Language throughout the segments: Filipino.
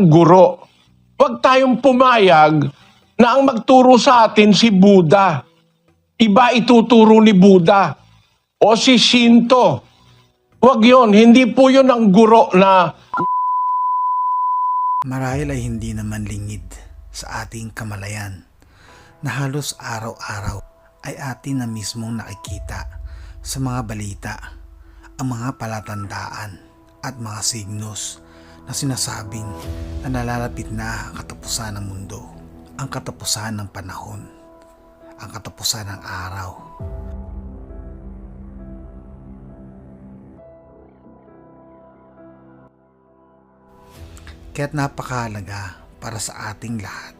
ng guro. Huwag tayong pumayag na ang magturo sa atin si Buddha. Iba ituturo ni Buddha o si Shinto. Huwag yon, hindi po yun ang guro na Marahil ay hindi naman lingid sa ating kamalayan na halos araw-araw ay atin na mismong nakikita sa mga balita ang mga palatandaan at mga signos na sinasabing na nalalapit na ang katapusan ng mundo, ang katapusan ng panahon, ang katapusan ng araw. Kaya't napakahalaga para sa ating lahat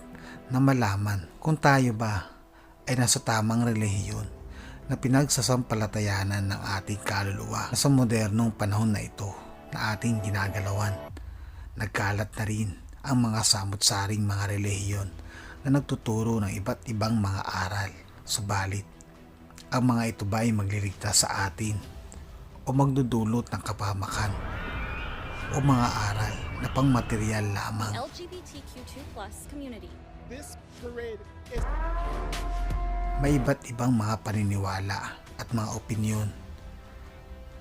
na malaman kung tayo ba ay nasa tamang relihiyon na pinagsasampalatayanan ng ating kaluluwa sa modernong panahon na ito na ating ginagalawan. Nagkalat na rin ang mga samut-saring mga relihiyon na nagtuturo ng iba't ibang mga aral. Subalit, ang mga ito ba ay magliligtas sa atin o magdudulot ng kapamakan o mga aral na pangmaterial lamang. LGBTQ2 community. This parade is May iba't ibang mga paniniwala at mga opinyon.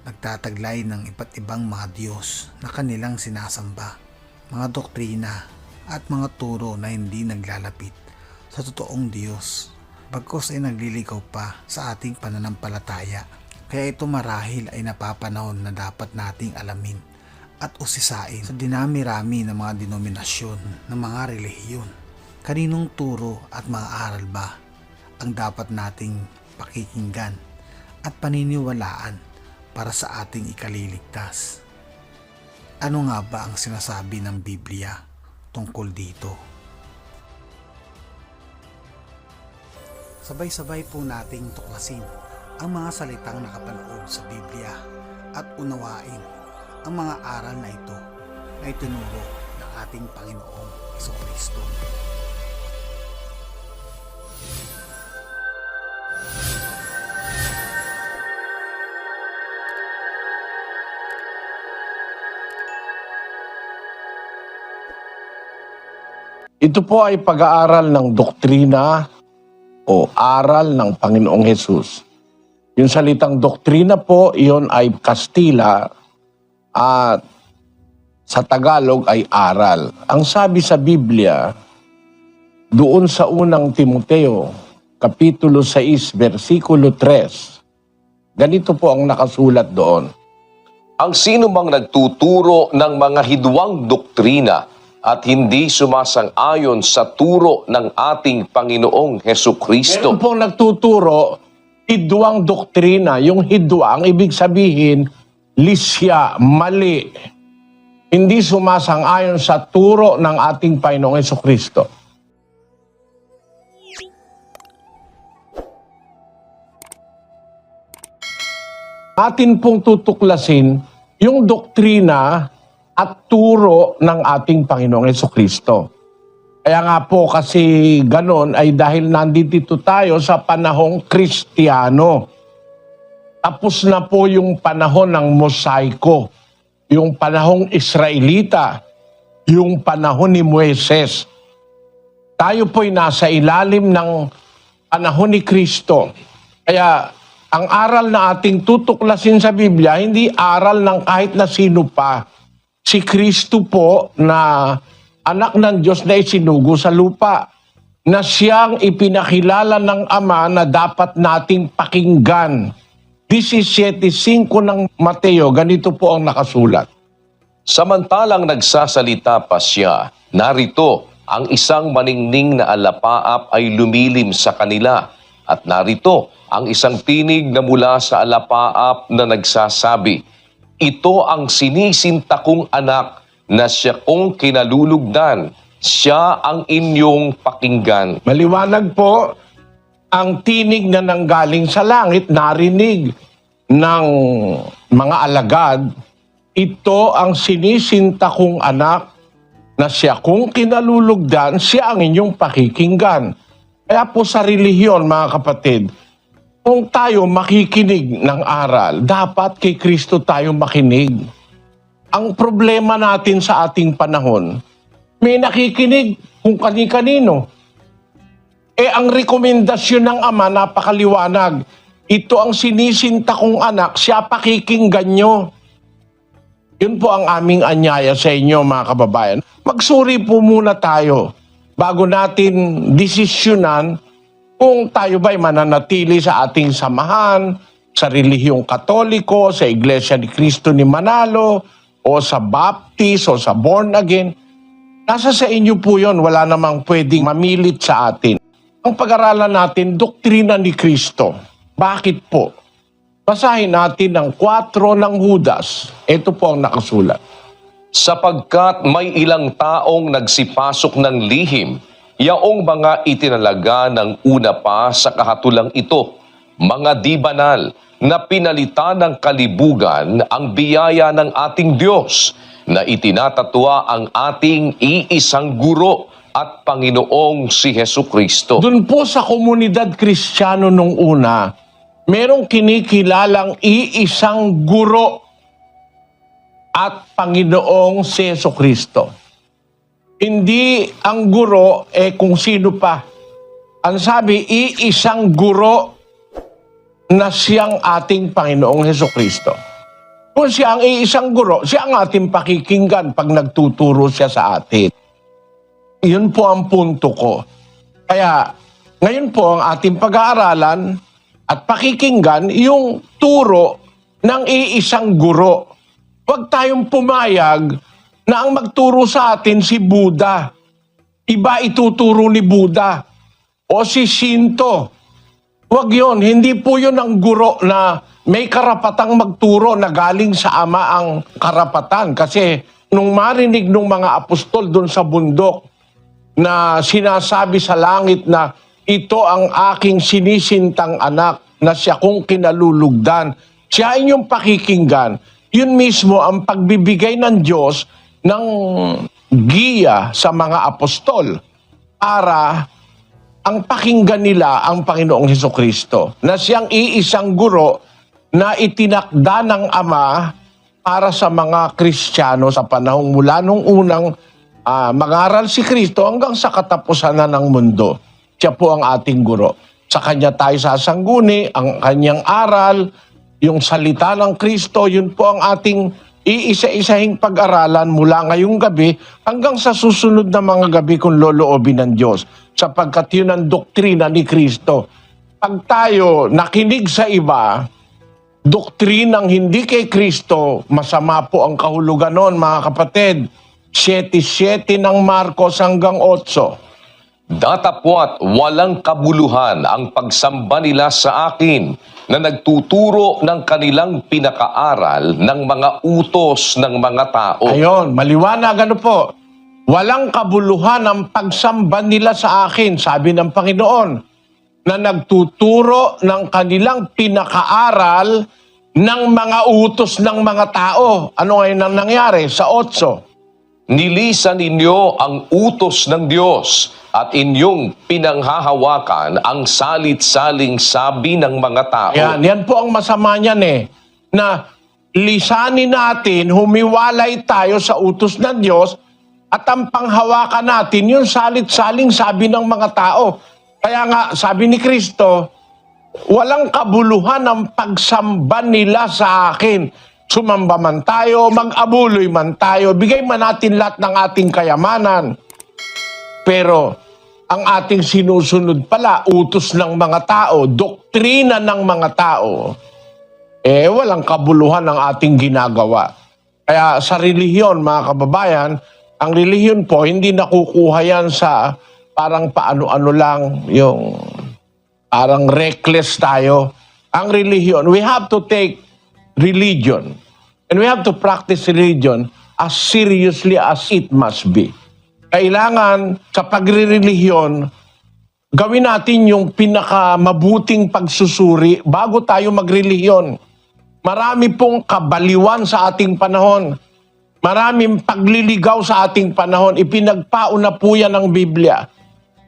Nagtataglay ng iba't ibang mga Diyos na kanilang sinasamba, mga doktrina at mga turo na hindi naglalapit sa totoong Diyos. Bagkos ay nagliligaw pa sa ating pananampalataya. Kaya ito marahil ay napapanahon na dapat nating alamin at usisain sa dinami-rami ng mga denominasyon ng mga relihiyon. Kaninong turo at mga aral ba ang dapat nating pakikinggan at paniniwalaan para sa ating ikaliligtas? Ano nga ba ang sinasabi ng Biblia tungkol dito? Sabay-sabay po nating tuklasin ang mga salitang nakapaloob sa Biblia at unawain ang mga aral na ito na itinuro ng ating Panginoong Kristo. Ito po ay pag-aaral ng doktrina o aral ng Panginoong Hesus. Yung salitang doktrina po, iyon ay Kastila at sa Tagalog ay aral. Ang sabi sa Biblia, doon sa unang Timoteo, Kapitulo 6, versikulo 3, ganito po ang nakasulat doon. ang sino mang nagtuturo ng mga hidwang doktrina at hindi sumasang-ayon sa turo ng ating Panginoong Heso Meron Kristo. pong nagtuturo, hidwang doktrina. Yung hidwa, ang ibig sabihin, lisya, mali. Hindi sumasang-ayon sa turo ng ating Panginoong Yeso Kristo. Atin pong tutuklasin yung doktrina at turo ng ating Panginoong Yeso Kristo. Kaya nga po kasi ganon ay dahil nandito tayo sa panahong Kristiyano. Tapos na po yung panahon ng Mosaiko, yung panahong Israelita, yung panahon ni Moises. Tayo po'y nasa ilalim ng panahon ni Kristo. Kaya ang aral na ating tutuklasin sa Biblia, hindi aral ng kahit na sino pa. Si Kristo po na anak ng Diyos na isinugo sa lupa na siyang ipinakilala ng Ama na dapat nating pakinggan. 17.5 ng Mateo, ganito po ang nakasulat. Samantalang nagsasalita pa siya, narito ang isang maningning na alapaap ay lumilim sa kanila at narito ang isang tinig na mula sa alapaap na nagsasabi, Ito ang sinisinta kong anak na siya kong kinalulugdan, siya ang inyong pakinggan. Maliwanag po, ang tinig na nanggaling sa langit, narinig ng mga alagad, ito ang sinisinta kong anak na siya kung kinalulugdan, siya ang inyong pakikinggan. Kaya po sa relihiyon, mga kapatid, kung tayo makikinig ng aral, dapat kay Kristo tayo makinig. Ang problema natin sa ating panahon, may nakikinig kung kani-kanino. Eh, ang rekomendasyon ng ama, napakaliwanag. Ito ang sinisinta kong anak, siya pakikinggan nyo. Yun po ang aming anyaya sa inyo, mga kababayan. Magsuri po muna tayo bago natin desisyonan kung tayo ba'y mananatili sa ating samahan, sa relihiyong katoliko, sa Iglesia ni Cristo ni Manalo, o sa Baptist, o sa Born Again. Nasa sa inyo po yon, wala namang pwedeng mamilit sa atin. Ang pag-aralan natin, doktrina ni Kristo. Bakit po? Basahin natin ang 4 ng Judas. Ito po ang nakasulat. sapagkat may ilang taong nagsipasok ng lihim, yaong mga itinalaga ng una pa sa kahatulang ito, mga di banal, na pinalitan ng kalibugan ang biyaya ng ating Diyos, na itinatatwa ang ating iisang guro at Panginoong si Heso Kristo. Doon po sa komunidad kristyano nung una, merong kinikilalang iisang guro at Panginoong si Yeso Kristo. Hindi ang guro eh kung sino pa. Ang sabi, iisang guro na siyang ating Panginoong Heso Kristo. Kung siya ang iisang guro, siya ang ating pakikinggan pag nagtuturo siya sa atin. Yun po ang punto ko. Kaya ngayon po ang ating pag-aaralan at pakikinggan yung turo ng iisang guro. Huwag tayong pumayag na ang magturo sa atin si Buddha. Iba ituturo ni Buddha o si Shinto. Huwag yon, hindi po yun ang guro na may karapatang magturo na galing sa ama ang karapatan. Kasi nung marinig nung mga apostol doon sa bundok, na sinasabi sa langit na ito ang aking sinisintang anak na siya kong kinalulugdan. Siya inyong pakikinggan. Yun mismo ang pagbibigay ng Diyos ng giya sa mga apostol para ang pakinggan nila ang Panginoong Heso Kristo na siyang iisang guro na itinakda ng Ama para sa mga Kristiyano sa panahong mula nung unang ah, mangaral si Kristo hanggang sa katapusan ng mundo. Siya po ang ating guro. Sa Kanya tayo sasangguni, ang Kanyang aral, yung salita ng Kristo, yun po ang ating iisa-isahing pag-aralan mula ngayong gabi hanggang sa susunod na mga gabi kung loloobin ng Diyos. Sapagkat yun ang doktrina ni Kristo. Pag tayo nakinig sa iba, doktrinang hindi kay Kristo, masama po ang kahulugan nun, mga kapatid. 7-7 ng Marcos hanggang 8. Datapwat walang kabuluhan ang pagsamba nila sa akin na nagtuturo ng kanilang pinakaaral ng mga utos ng mga tao. Ayon, maliwanag ano po. Walang kabuluhan ang pagsamba nila sa akin, sabi ng Panginoon, na nagtuturo ng kanilang pinakaaral ng mga utos ng mga tao. Ano ngayon ang nangyari sa 8? Nilisan ninyo ang utos ng Diyos at inyong pinanghahawakan ang salit-saling sabi ng mga tao. Yan, yan po ang masama niyan eh. Na lisanin natin, humiwalay tayo sa utos ng Diyos at ang panghawakan natin yung salit-saling sabi ng mga tao. Kaya nga, sabi ni Kristo, walang kabuluhan ang pagsamba nila sa akin. Sumamba man tayo, mag-abuloy man tayo, bigay man natin lahat ng ating kayamanan. Pero ang ating sinusunod pala, utos ng mga tao, doktrina ng mga tao, eh walang kabuluhan ang ating ginagawa. Kaya sa relihiyon, mga kababayan, ang relihiyon po, hindi nakukuha yan sa parang paano-ano lang, yung parang reckless tayo. Ang relihiyon, we have to take religion and we have to practice religion as seriously as it must be. Kailangan sa pagre-relihiyon, gawin natin yung pinakamabuting pagsusuri bago tayo magrelihiyon. Marami pong kabaliwan sa ating panahon. Maraming pagliligaw sa ating panahon. Ipinagpauna po yan ng Biblia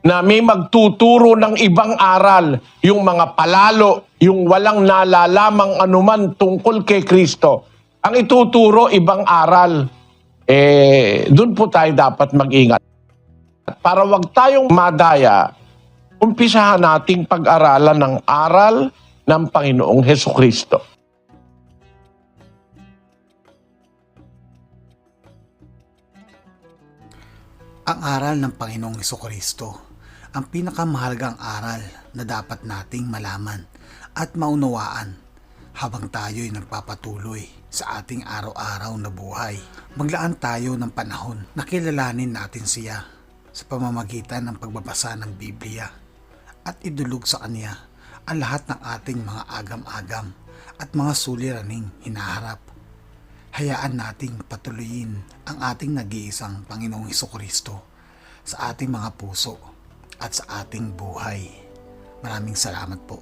na may magtuturo ng ibang aral, yung mga palalo, yung walang nalalamang anuman tungkol kay Kristo. Ang ituturo, ibang aral. Eh, doon po tayo dapat mag-ingat. Para wag tayong madaya, umpisahan nating pag-aralan ng aral ng Panginoong Heso Kristo. Ang aral ng Panginoong Kristo, ang pinakamahalagang aral na dapat nating malaman at maunawaan habang tayo'y nagpapatuloy sa ating araw-araw na buhay. Maglaan tayo ng panahon na kilalanin natin siya sa pamamagitan ng pagbabasa ng Biblia at idulog sa Kanya ang lahat ng ating mga agam-agam at mga suliraning hinaharap hayaan nating patuloyin ang ating nag-iisang Panginoong Kristo sa ating mga puso at sa ating buhay. Maraming salamat po.